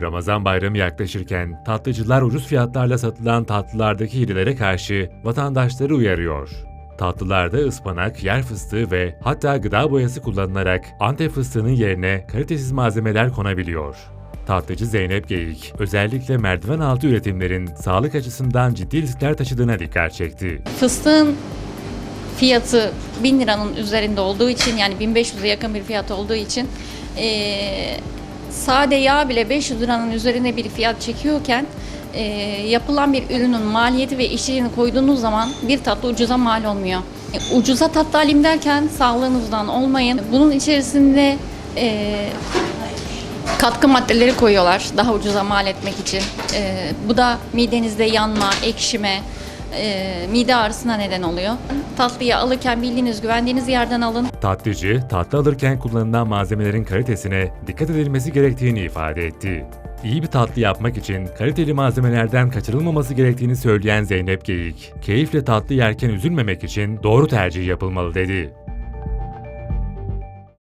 Ramazan bayramı yaklaşırken tatlıcılar ucuz fiyatlarla satılan tatlılardaki hilelere karşı vatandaşları uyarıyor. Tatlılarda ıspanak, yer fıstığı ve hatta gıda boyası kullanılarak Antep fıstığının yerine kalitesiz malzemeler konabiliyor. Tatlıcı Zeynep Geyik, özellikle merdiven altı üretimlerin sağlık açısından ciddi riskler taşıdığına dikkat çekti. Fıstığın fiyatı 1000 liranın üzerinde olduğu için yani 1500'e yakın bir fiyat olduğu için sade yağ bile 500 liranın üzerine bir fiyat çekiyorken eee, yapılan bir ürünün maliyeti ve işçiliğini koyduğunuz zaman bir tatlı ucuza mal olmuyor. E, Ucuza tatlı alayım derken sağlığınızdan olmayın. Bunun içerisinde eee katkı maddeleri koyuyorlar daha ucuza mal etmek için. Ee, bu da midenizde yanma, ekşime, e, mide ağrısına neden oluyor. Tatlıyı alırken bildiğiniz, güvendiğiniz yerden alın. Tatlıcı, tatlı alırken kullanılan malzemelerin kalitesine dikkat edilmesi gerektiğini ifade etti. İyi bir tatlı yapmak için kaliteli malzemelerden kaçırılmaması gerektiğini söyleyen Zeynep Geyik, keyifle tatlı yerken üzülmemek için doğru tercih yapılmalı dedi.